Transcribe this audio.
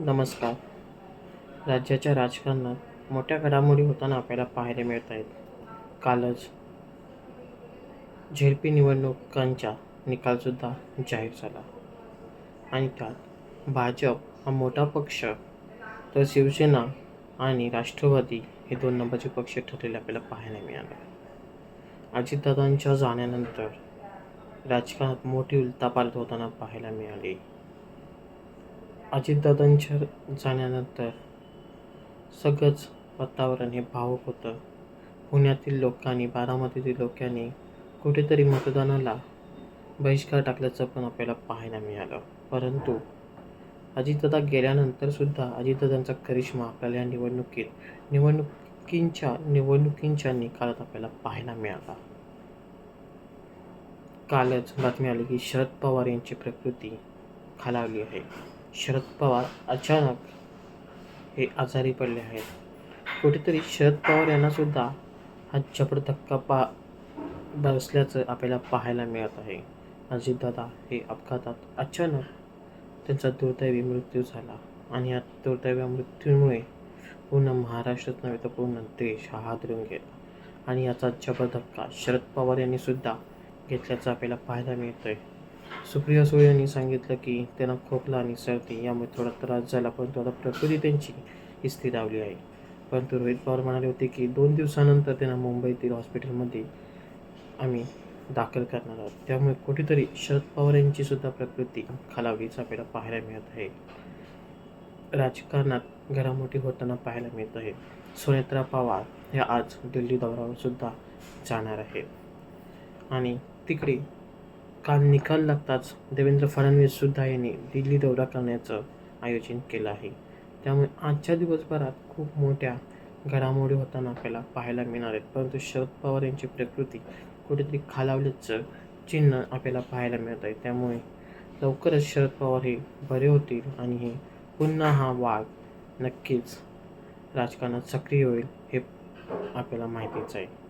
नमस्कार. राज्याच्या राजकारणात मोठ्या घडामोडी होताना आपल्याला पाहायला मिळत आहेत कालच झेडपी निवडणुकांचा निकालसुद्धा जाहीर झाला. आणि त्यात भाजप हा मोठा पक्ष तर शिवसेना आणि राष्ट्रवादी हे दोन नंबरचे पक्ष ठरलेले आपल्याला पाहायला मिळालं अजितदादांच्या जाण्यानंतर राजकारणात मोठी उलथापालथ होताना पाहायला मिळाली. अजितदादांच्या जाण्यानंतर सगळंच वातावरण हे भावुक होतं. पुण्यातील लोकांनी बारामतीतील लोकांनी कुठेतरी मतदानाला बहिष्कार टाकल्याचं पण आपल्याला पाहायला मिळालं. परंतु अजितदादा गेल्यानंतर सुद्धा अजितदादांचा करिश्मा आपल्याला या निवडणुकीत निवडणुकींच्या निवडणुकींच्या निकालात आपल्याला पाहायला मिळाला. कालच बातमी आली की शरद पवार यांची प्रकृती खालावली आहे. शरद पवार अचानक हे आजारी पडले आहेत. कुठेतरी शरद पवार यांनासुद्धा हा जबर धक्का पा बसल्याचं आपल्याला पाहायला मिळत आहे. अजितदादा हे अपघातात अचानक त्यांचा दुर्दैवी मृत्यू झाला आणि या दुर्दैवी मृत्यूमुळे पूर्ण महाराष्ट्रात नव्हे तर पूर्ण देश हा हादरून गेला. आणि याचा जबर धक्का शरद पवार यांनीसुद्धा घेतल्याचं आपल्याला पाहायला मिळतं आहे सुप्रिया सुळे यांनी सांगितलं की त्यांना खोकला आणि सर्दी यामुळे थोडा त्रास झाला परंतु आता प्रकृती त्यांची स्थिरावली आहे. परंतु रोहित पवार म्हणाले होते की दोन दिवसानंतर त्यांना मुंबईतील हॉस्पिटलमध्ये आम्ही दाखल करणार आहोत. त्यामुळे कुठेतरी शरद पवार यांची सुद्धा प्रकृती खालावलीचा आपल्याला पाहायला मिळत आहे. राजकारणात घडामोडी होताना पाहायला मिळत आहे. सुनेत्रा पवार ह्या आज दिल्ली दौऱ्यावर सुद्धा जाणार आहे आणि तिकडे काल निकाल लागताच देवेंद्र फडणवीस सुद्धा यांनी दिल्ली दौरा करण्याचं आयोजन केलं आहे. त्यामुळे आजच्या दिवसभरात खूप मोठ्या घडामोडी होताना आपल्याला पाहायला मिळणार आहेत. परंतु शरद पवार यांची प्रकृती कुठेतरी खालावल्याचं चिन्ह आपल्याला पाहायला मिळत आहे. त्यामुळे लवकरच शरद पवार हे बरे होतील आणि हे पुन्हा हा वाघ नक्कीच राजकारणात सक्रिय होईल हे आपल्याला माहितीच आहे.